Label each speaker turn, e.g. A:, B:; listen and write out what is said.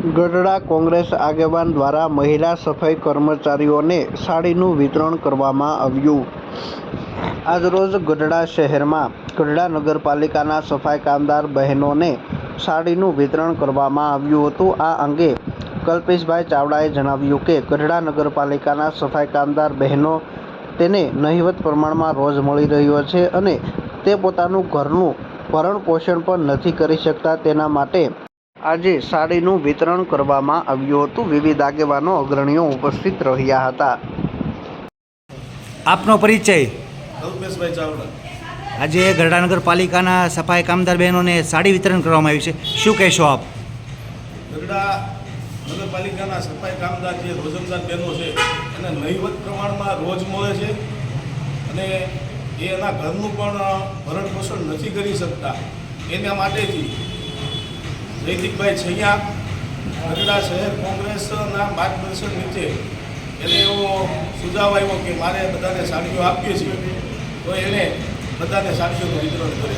A: ગઢડા કોંગ્રેસ આગેવાન દ્વારા મહિલા સફાઈ કર્મચારીઓને સાડીનું વિતરણ કરવામાં આવ્યું. આજરોજ ગઢડા શહેરમાં ગઢડા નગરપાલિકાના સફાઈ કામદાર બહેનોને સાડીનું વિતરણ કરવામાં આવ્યું હતું. આ અંગે કલ્પેશભાઈ ચાવડાએ જણાવ્યું કે, ગઢડા નગરપાલિકાના સફાઈ કામદાર બહેનો તેને નહિવત પ્રમાણમાં રોજ મળી રહ્યો છે અને તે પોતાનું ઘરનું ભરણ પોષણ પણ નથી કરી શકતા. તેના માટે આજે સાડીનું વિતરણ કરવામાં આવ્યું હતું. વિવિધ આગેવાનો અગ્રણીઓ ઉપસ્થિત રહ્યા હતા.
B: આપનો પરિચય?
C: કલ્પેશભાઈ ચાવડા.
B: આજે ગરડા નગરપાલિકાના સફાઈ કામદાર બહેનોને સાડી વિતરણ કરવામાં આવ્યું છે. શું કહેશો આપ?
C: ગઢડા નગરપાલિકાના સફાઈ કામદાર જે રોજમદાર બહેનો છે એને નહીવત પ્રમાણમાં રોજ મળે છે અને એ એના ઘરનું પણ ભરણ પોષણ નથી કરી શકતા. એના માટેથી જયદીપભાઈ છૈયા ગઢડા શહેર કોંગ્રેસના માર્ગદર્શન નીચે. એને એવો સુઝાવ આવ્યો કે મારે બધાને સાડીઓ આપીએ છીએ, તો એને બધાને સાડીઓનું વિતરણ કરે